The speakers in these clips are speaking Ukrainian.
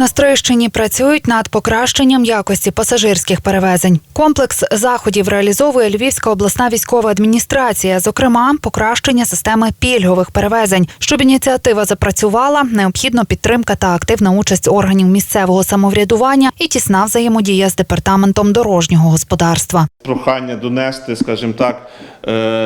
На Стрийщині працюють над покращенням якості пасажирських перевезень. Комплекс заходів реалізовує Львівська обласна військова адміністрація, зокрема, покращення системи пільгових перевезень. Щоб ініціатива запрацювала, необхідно підтримка та активна участь органів місцевого самоврядування і тісна взаємодія з департаментом дорожнього господарства. прохання донести, скажімо так,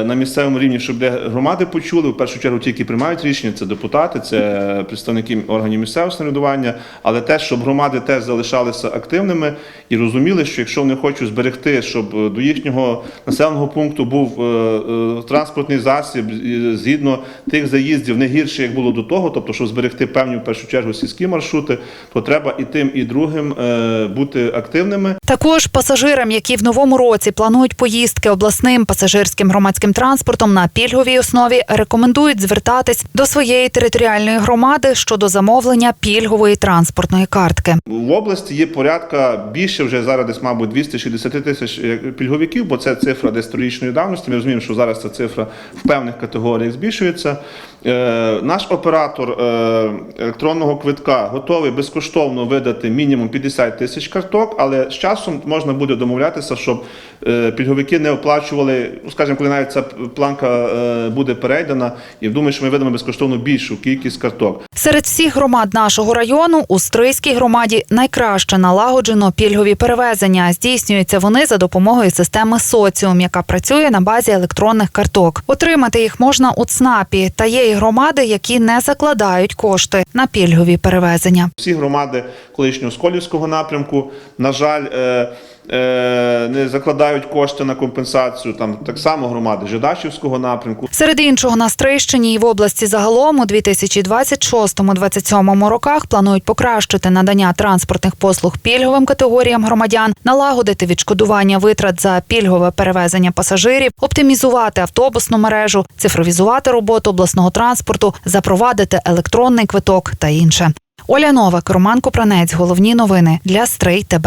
на місцевому рівні, щоб де громади почули. В першу чергу ті, які приймають рішення, це депутати, це представники органів місцевого самоврядування, але теж, щоб громади теж залишалися активними і розуміли, що якщо вони хочуть зберегти, щоб е, до їхнього населеного пункту був е, е, транспортний засіб е, згідно тих заїздів не гірше, як було до того, тобто, щоб зберегти певні в першу чергу сільські маршрути, то треба і тим, і другим е, бути активними. Також пасажирам, які в новому році планують поїздки обласним пасажирським громадським транспортом на пільговій основі, рекомендують звертатись до своєї територіальної громади щодо замовлення пільгової транспортної картки. В області є порядка більше вже зараз десь, мабуть, 260 тисяч е, пільговиків, бо це цифра десь трирічної давності. Ми розуміємо, що зараз ця цифра в певних категоріях збільшується. Е, наш оператор е, електронного квитка готовий безкоштовно видати мінімум 50 тисяч карток, але з часом можна буде домовлятися, щоб пільговики не оплачували, ну, скажімо, коли навіть ця планка е, буде перейдена, і думаю, що ми видамо безкоштовно більшу кількість карток. Серед всіх громад нашого району у Стрийській громаді найкраще налагоджено пільгові перевезення. Здійснюються вони за допомогою системи соціум, яка працює на базі електронних карток. Отримати їх можна у ЦНАПі та є і громади, які не закладають кошти на пільгові перевезення. Всі громади колишнього Сколівського напрямку, на жаль, е, не закладають кошти на компенсацію. Там так само громади Жидачівського напрямку. Серед іншого на Стрийщині і в області загалом у 2026-2027 роках планують покращити надання транспортних послуг пільговим категоріям громадян, налагодити відшкодування витрат за пільгове перевезення пасажирів, оптимізувати автобусну мережу, цифровізувати роботу обласного транспорту, запровадити електронний квиток та інше. Оля Новак, Роман Купранець. Головні новини для Стрий ТБ.